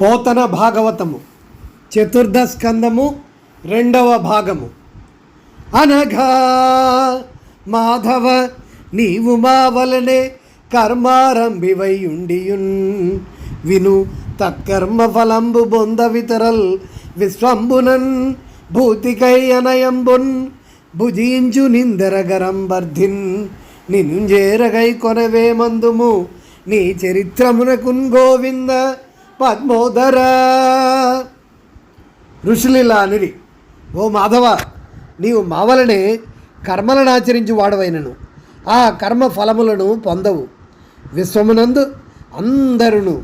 పోతన భాగవతము. చతుర్థ స్కందము రెండవ భాగము. అనఘా మాధవ నీవు మా వలనే కర్మారంభివై ఉండియున్ విను తత్కర్మ ఫలంబు బొంద వితరల్ విశ్వంబునన్. భూతికై అనయంబున్ భుజించు నిందరగరం బర్ధిన్ నింజేరగై కొనవే మందుము నీ చరిత్రమునకున్ గోవింద. పద్మోదర. ఋషులిలా అనిరి ఓ మాధవ నీవు మావలనే కర్మలను ఆచరించి వాడవైనను. ఆ కర్మ ఫలములను పొందవు. విశ్వమునందు అందరును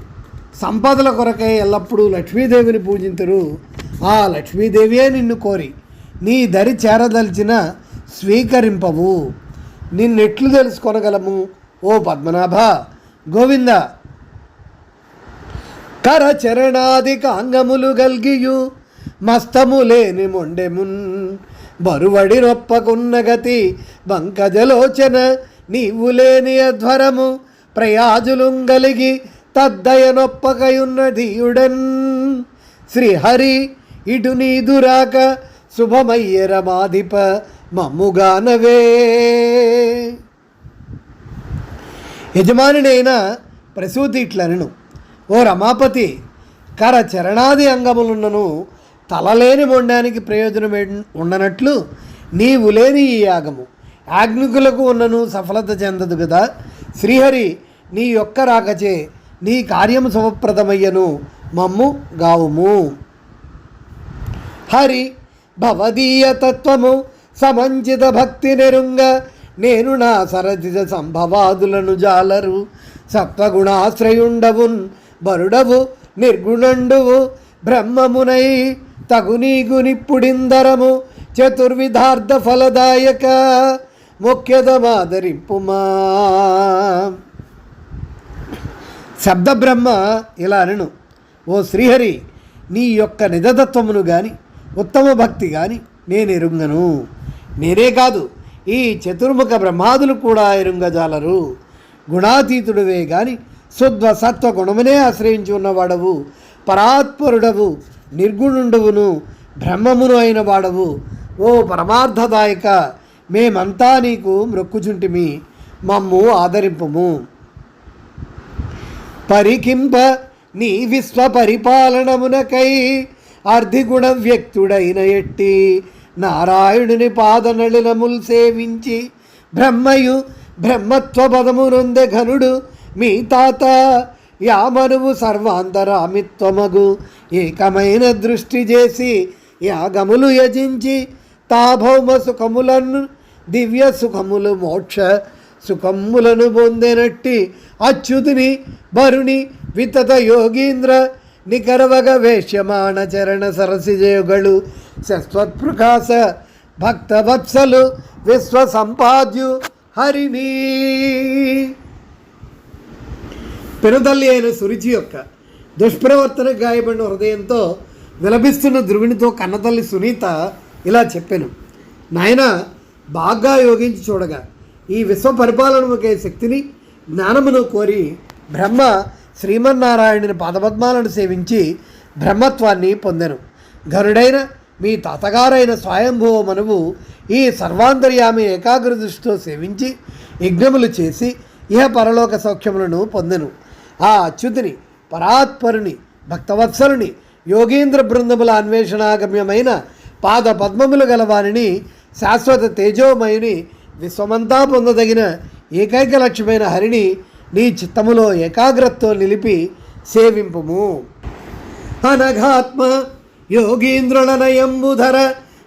సంపదల కొరకై ఎల్లప్పుడూ లక్ష్మీదేవిని పూజించరు ఆ లక్ష్మీదేవియే నిన్ను కోరి నీ దరి చేరదలిచిన స్వీకరింపవు. నిన్నెట్లు తెలుసుకొనగలము ఓ పద్మనాభ. గోవింద కర కాంగములు గల్గియు మస్తము లేని మొండెమున్ బరువడి నొప్పకున్న గతి బంకజలోచన నీవు లేని అధ్వరము ప్రయాజులుంగలిగి తద్దయ నొప్పకయున్న ధీయుడన్. శ్రీహరి ఇటు నీదురాక శుభమయ్యర మాధిప మమ్ముగానవే. యజమానుడైన ప్రసూతి ఇట్లనను. ఓ రమాపతి కర చరణాది అంగములున్నను తలలేని బొండానికి ప్రయోజనం ఉండనట్లు నీవు లేని ఈ యాగము. యాజ్ఞికులకు ఉన్నను సఫలత చెందదు కదా శ్రీహరి నీ యొక్క రాకచే నీ కార్యము శుభప్రదమయ్యను మమ్ము గావుము. హరి భవదీయ తత్వము సమంచిత భక్తి నెరుంగ నేను నా సరజిత సంభవాదులను జాలరు. సత్వగుణాశ్రయుండవున్ బరుడవు నిర్గుణండువు బ్రహ్మమునై తగునీగునిప్పుడిందరము చతుర్విధార్థ ఫలదాయక ముఖ్యదమాదరింపుమా శబ్ద బ్రహ్మ ఇలా అనను ఓ శ్రీహరి నీ యొక్క నిజతత్వమును గాని ఉత్తమ భక్తి గాని నేను ఎరుంగను. నేనే కాదు ఈ చతుర్ముఖ బ్రహ్మాదులు కూడా ఎరుంగజాలరు. గుణాతీతుడివే గాని శుద్ధ సత్వ గుణమునే ఆశ్రయించి ఉన్నవాడవు పరాత్పరుడవు నిర్గుణుండవును బ్రహ్మమును అయిన వాడవు. ఓ పరమార్థదాయక మేమంతా నీకు మ్రొక్కుచుంటిమి మమ్ము ఆదరింపుము. పరికింప నీ విశ్వ పరిపాలనమునకై అర్ధిగుణ వ్యక్తుడైన ఎట్టి నారాయణుని పాదనళినముల్ సేవించి బ్రహ్మయు బ్రహ్మత్వ పదమునొందె ఘనుడు మీ తాత యామనువు సర్వాంతరామిత్వమగు. ఏకమైన దృష్టి చేసి యాగములు యజించి తాభౌమ సుఖములను దివ్య సుఖములు మోక్ష సుఖములను పొందినట్టి అచ్యుతుని భరుని వితత యోగీంద్ర నికరవగ వేష్యమాణ చరణ సరసిజయుగలు శశ్వత్ప్రకాశ భక్త వత్సలు విశ్వ సంపాద్యు హరిణీ. పెనుతల్లి అయిన సురుచి యొక్క దుష్ప్రవర్తన గాయపడిన హృదయంతో విలపిస్తున్న ధ్రువునితో కన్నతల్లి సునీత ఇలా చెప్పాను. నాయన బాగా యోగించి చూడగా ఈ విశ్వ పరిపాలనకే శక్తిని జ్ఞానమును కోరి బ్రహ్మ శ్రీమన్నారాయణుని పాదపద్మాలను సేవించి బ్రహ్మత్వాన్ని పొందెను. గరుడైన మీ తాతగారైన స్వయంభూవ మనువు ఈ సర్వాంతర్యామి ఏకాగ్ర దృష్టితో సేవించి యజ్ఞములు చేసి ఇహ పరలోక సౌఖ్యములను పొందెను. ఆ అచ్యుతిని పరాత్పరుని భక్తవత్సలుని యోగీంద్ర బృందముల అన్వేషణాగమ్యమైన పాద పద్మములు గలవారిని శాశ్వత తేజోమయుని విశ్వమంతా పొందదగిన ఏకైక లక్ష్యమైన హరిని నీ చిత్తములో ఏకాగ్రతతో నిలిపి సేవింపుము. అనఘాత్మ యోగీంద్రులనయంబుధర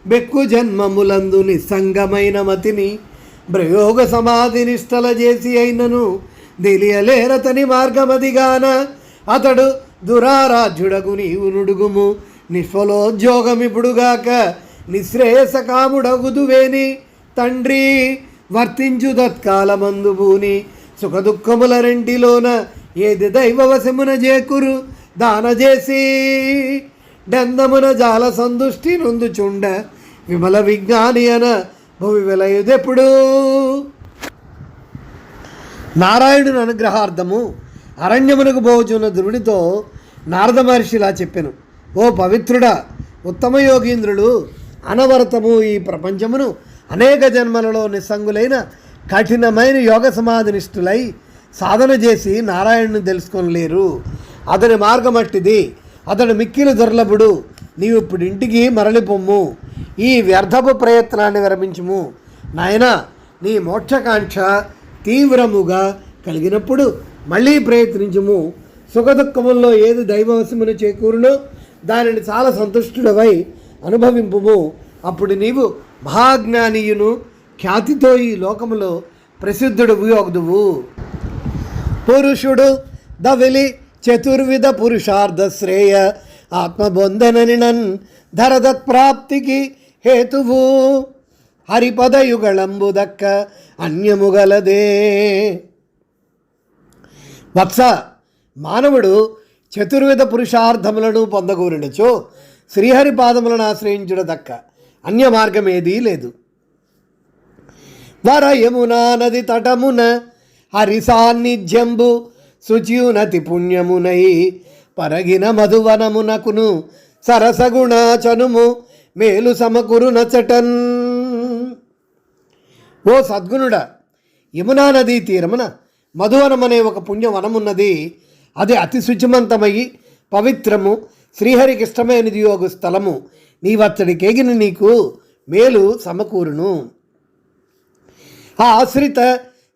బెక్కు జన్మములందు నిస్సంగమైన మతిని ప్రయోగ సమాధి నిష్టల చేసి అయినను తెలియలేరతని మార్గమదిగాన. అతడు దురారాధ్యుడగు నీవు నుడుగుము. నిష్ఫలోద్యోగమిప్పుడుగాక నిశ్రేయసకాముడగుదువేని. తండ్రి వర్తించు తత్కాలమందు భూని. సుఖదుఖముల రెంటిలోన ఏది దైవవశమున చేకురు దాన చేసి డందమున జాల సందుష్టి నొందుచుండ. విమల విజ్ఞాని అన భూమి విలయుదెప్పుడు నారాయణుని అనుగ్రహార్థము అరణ్యమునకు పోచున్న ధ్రువునితో నారద మహర్షిలా చెప్పాను ఓ పవిత్రుడా ఉత్తమ యోగీంద్రుడు అనవరతము ఈ ప్రపంచమును అనేక జన్మలలో నిస్సంగులైన కఠినమైన యోగ సమాధినిష్ఠులై సాధన చేసి నారాయణుని తెలుసుకొనలేరు. అతని మార్గం అట్టిది అతడు మిక్కిలి దుర్లభుడు. నీవు ఇప్పుడు ఇంటికి మరలిపొమ్ము ఈ వ్యర్థపు ప్రయత్నాన్ని విరమించుము. నాయన నీ మోక్షకాంక్ష తీవ్రముగా కలిగినప్పుడు మళ్ళీ ప్రయత్నించుము. సుఖదుఖముల్లో ఏది దైవవశమును చేకూరునో దానిని చాలా సంతుష్టుడవై అనుభవింపుము. అప్పుడు నీవు మహాజ్ఞానీయును ఖ్యాతితో ఈ లోకములో ప్రసిద్ధుడు యోగుదువు పురుషుడు దవిలి చతుర్విధ పురుషార్థ శ్రేయ ఆత్మబొందననినన్ ధరదత్ప్రాప్తికి హేతువు. హరిపదయుగళంబు దక్క అన్యముగలదే. వత్స మానవుడు చతుర్విధ పురుషార్థములను పొందగూరినచో శ్రీహరి పాదములను ఆశ్రయించుట దక్క అన్య మార్గమేదీ లేదు. వర యమునా నది తటమున హరి సాన్నిధ్యంబు శుచియునతి పుణ్యమునై పరగిన మధువనమునకును సరసగుణ చనుము మేలు సమకురు నచటన్ ఓ సద్గుణుడా యమునా నదీ తీరమున మధువనం అనే ఒక పుణ్యవనమున్నది. అది అతి శుచిమంతమయ్యి పవిత్రము శ్రీహరికి ఇష్టమైనది యోగ స్థలము నీవచ్చడికేగిన నీకు మేలు సమకూరును. ఆశ్రిత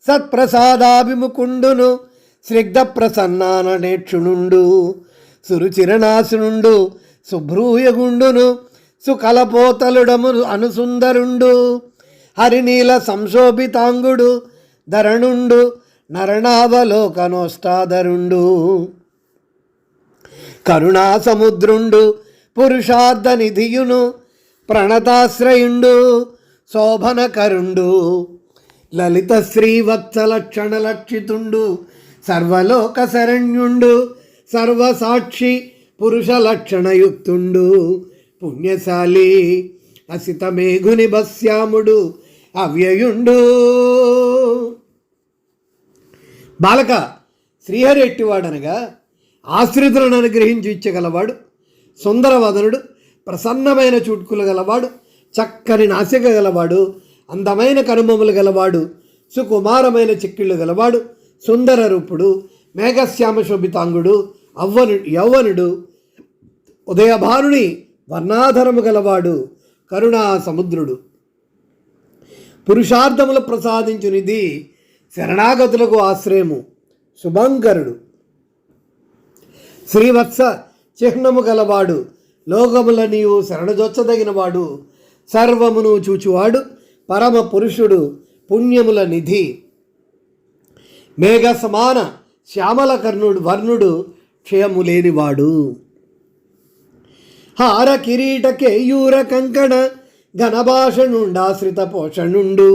సత్ప్రసాదాభిముకుండును స్నిగ్ధ ప్రసన్నాన నేక్షుణుండు సురుచిరనాశునుండు శుభ్రూయగుండును సుకలపోతలుడము అనుసుందరుండు. హరినీల సంశోభితాంగుడు ధరణుండు నరణావలోకనోష్టాధరుండు కరుణా సముద్రుండు పురుషార్థ నిధియును ప్రణతాశ్రయుండు శోభనకరుండు. లలిత శ్రీవత్సలక్షణలక్షితుండు సర్వలోక శరణ్యుండు సర్వసాక్షి పురుష లక్షణయుక్తుండు పుణ్యశాలి అసితమేఘుని భస్యాముడు అవ్యయుండు. బాలక శ్రీహరి ఎట్టివాడనగా ఆశ్రితులను అనుగ్రహించి ఇచ్చగలవాడు సుందరవదనుడు ప్రసన్నమైన చుట్కులు గలవాడు చక్కని నాసిక గలవాడు అందమైన కనుమములు గలవాడు సుకుమారమైన చిక్కిళ్ళు గలవాడు సుందర రూపుడు మేఘశ్యామ శోభితాంగుడు అవ్వను యౌవనుడు ఉదయభానుని వర్ణాధరము గలవాడు కరుణా సముద్రుడు పురుషార్థములు ప్రసాదించునిది శరణాగతులకు ఆశ్రయము. శుభంకరుడు. శ్రీవత్స చిహ్నము గలవాడు. లోకముల నీవు శరణజొచ్చదగినవాడు. సర్వమును చూచువాడు. పరమ పురుషుడు. పుణ్యముల నిధి. మేఘ సమాన శ్యామల కర్ణుడు వర్ణుడు క్షయము లేనివాడు. హార కిరీట కేయూర కంకణ ఘనభాషణుండాశ్రిత పోషణుండు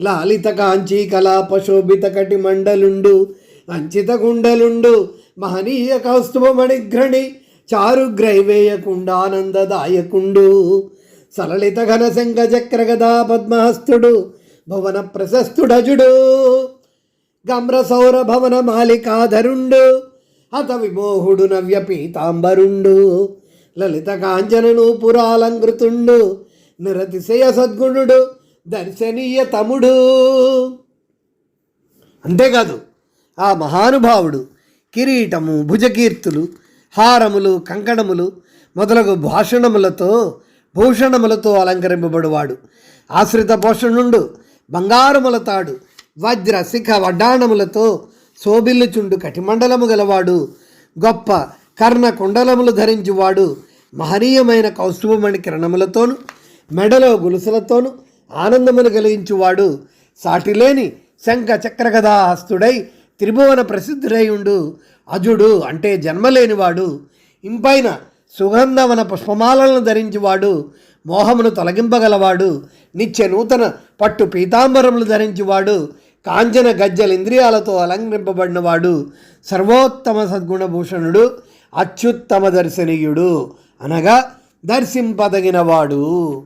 లాలిత కాంచీ కలాప శోభిత కటి మండలుండు అంచిత గుండలుండు మహనీయ కౌస్తుభమణిఘ్రణి చారు గ్రైవేయకుండానందదాయకుండు సలలిత ఘనశంఖ చక్రగదా పద్మహస్తుడు భువన ప్రశస్తుడజుడు గమ్ర సౌర భవన మాలికాధరుండు హత విమోహుడు నవ్య పీతాంబరుండు లలిత కాంచనను పురాలంకృతుండు. నిరతిశయ సద్గుణుడు దర్శనీయ తముడు. అంతేకాదు ఆ మహానుభావుడు కిరీటము భుజకీర్తులు హారములు కంకణములు మొదలగు భాషణములతో భూషణములతో అలంకరింపబడువాడు. ఆశ్రిత పోషణుండు బంగారముల తాడు వజ్ర శిఖ వడ్డాణములతో శోభిల్లుచుండు కటిమండలము గలవాడు. గొప్ప కర్ణ కుండలములు ధరించువాడు మహనీయమైన కౌస్తుభమణి కిరణములతోను. మెడలో గొలుసులతోను ఆనందమును కలిగించువాడు సాటిలేని శంఖ చక్రగదాహస్తుడై త్రిభువన ప్రసిద్ధుడై ఉండు. అజుడు అంటే జన్మలేనివాడు. ఇంపైన సుగంధవన పుష్పమాలను ధరించువాడు. మోహమును తొలగింపగలవాడు. నిత్య నూతన పట్టు పీతాంబరములు ధరించువాడు. కాంచన గజ్జల ఇంద్రియాలతో అలంకరింపబడినవాడు. సర్వోత్తమ సద్గుణభూషణుడు అత్యుత్తమ దర్శనీయుడు అనగా దర్శింపదగినవాడు.